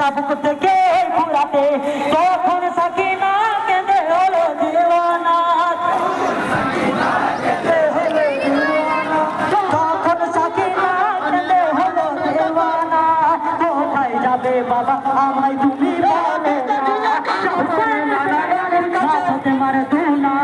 তাবুক থেকে ঘুরাতে তখন সাকিনা কেঁদে হলো দিওয়ানা? তখন সাকিনা কেঁদে হলো দিওয়ানা? কোথায় যাবে বাবা? আমায় তুমি বলে তোমার দুনা।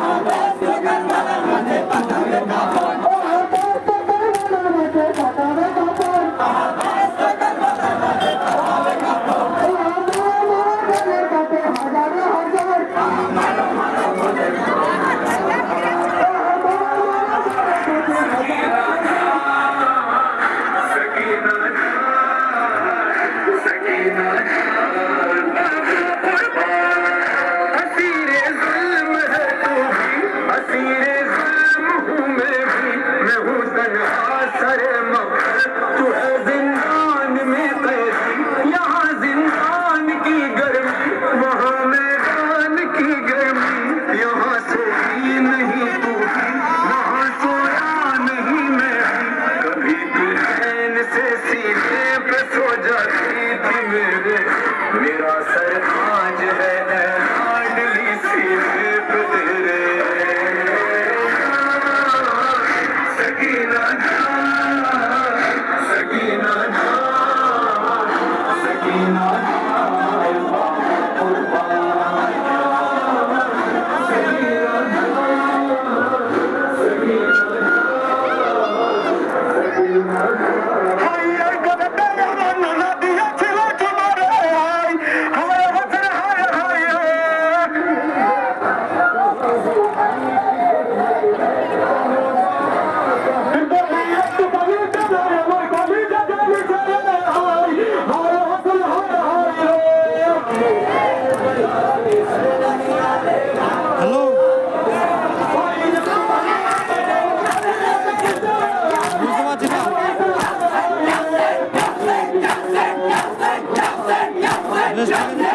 Father. Let's do it.